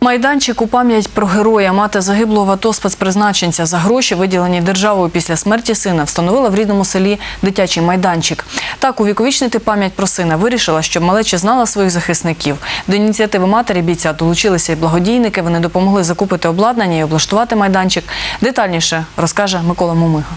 Майданчик у пам'ять про героя мати загиблого АТО спецпризначенця за гроші, виділені державою після смерті сина, встановила в рідному селі дитячий майданчик. Так увіковічнити пам'ять про сина вирішила, щоб малеча знала своїх захисників. До ініціативи матері бійця долучилися і благодійники. Вони допомогли закупити обладнання і облаштувати майданчик. Детальніше розкаже Микола Мумига.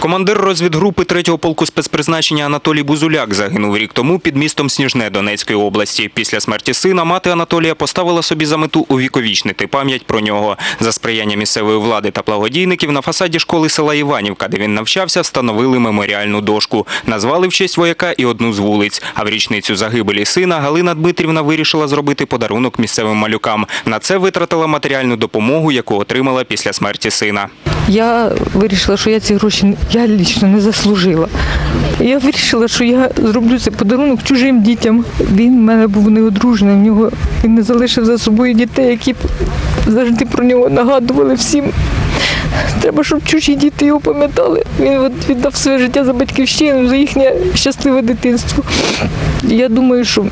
Командир розвідгрупи 3-го полку спецпризначення Анатолій Бузуляк загинув рік тому під містом Сніжне Донецької області. Після смерті сина мати Анатолія поставила собі за мету увіковічнити пам'ять про нього. За сприяння місцевої влади та благодійників на фасаді школи села Іванівка, де він навчався, встановили меморіальну дошку. Назвали в честь вояка і одну з вулиць. А в річницю загибелі сина Галина Дмитрівна вирішила зробити подарунок місцевим малюкам. На це витратила матеріальну допомогу, яку отримала після смерті сина. Я вирішила, що я ці гроші я лічно не заслужила. Я вирішила, що я зроблю цей подарунок чужим дітям. Він в мене був неодружений, в нього він не залишив за собою дітей, які завжди про нього нагадували всім. Треба, щоб чужі діти його пам'ятали. Він віддав своє життя за батьківщину, за їхнє щасливе дитинство. Я думаю, що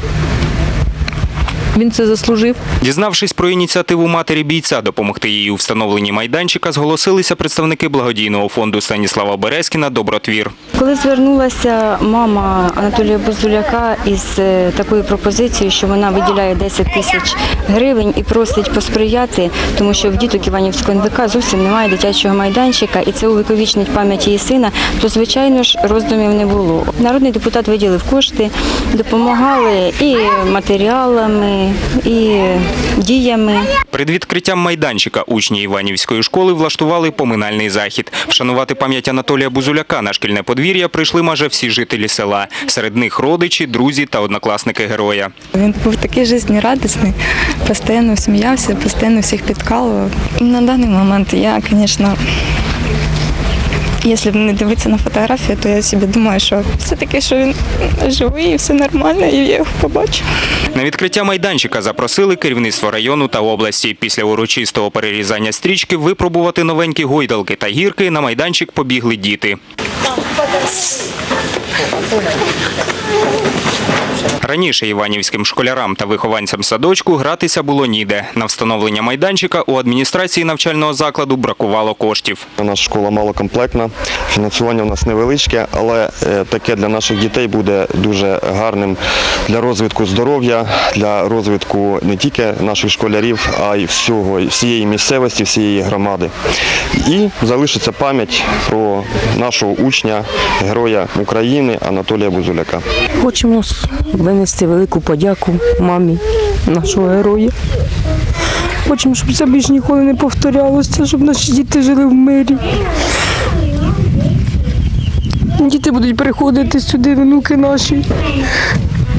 він це заслужив. Дізнавшись про ініціативу матері бійця допомогти їй у встановленні майданчика, зголосилися представники благодійного фонду Станіслава Березкіна «Добротвір». Коли звернулася мама Анатолія Бузуляка із е, такою пропозицією, що вона виділяє 10 тисяч гривень і просить посприяти, тому що в діток Іванівського НВК зовсім немає дитячого майданчика, і це увіковічнить пам'ять її сина, то звичайно ж роздумів не було. Народний депутат виділив кошти, допомагали і матеріалами, і діями. Перед відкриттям майданчика учні Іванівської школи влаштували поминальний захід. Вшанувати пам'ять Анатолія Бузуляка на шкільне подвір'я прийшли майже всі жителі села. Серед них родичі, друзі та однокласники героя. Він був такий жизнерадісний, постійно сміявся, постійно всіх підкалував. На даний момент я, звісно, якщо не дивитися на фотографію, то я собі думаю, що все-таки, що він живий і все нормально, і я його побачу. На відкриття майданчика запросили керівництво району та області. Після урочистого перерізання стрічки випробувати новенькі гойдалки та гірки на майданчик побігли діти. Раніше іванівським школярам та вихованцям садочку гратися було ніде. На встановлення майданчика у адміністрації навчального закладу бракувало коштів. Наша школа малокомплектна, фінансування у нас невеличке, але е, таке для наших дітей буде дуже гарним для розвитку здоров'я, для розвитку не тільки наших школярів, а й всього, всієї місцевості, всієї громади. І залишиться пам'ять про нашого учня, героя України Анатолія Бузуляка. Хочемо винести велику подяку мамі нашого героя. Хочемо, щоб це більш ніколи не повторялося, щоб наші діти жили в мирі. Діти будуть приходити сюди, внуки наші.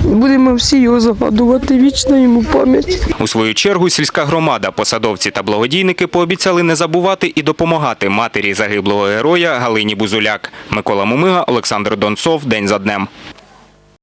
Будемо всі його згадувати, вічна йому пам'ять. У свою чергу сільська громада, посадовці та благодійники пообіцяли не забувати і допомагати матері загиблого героя Галині Бузуляк. Микола Мумига, Олександр Донцов. День за днем.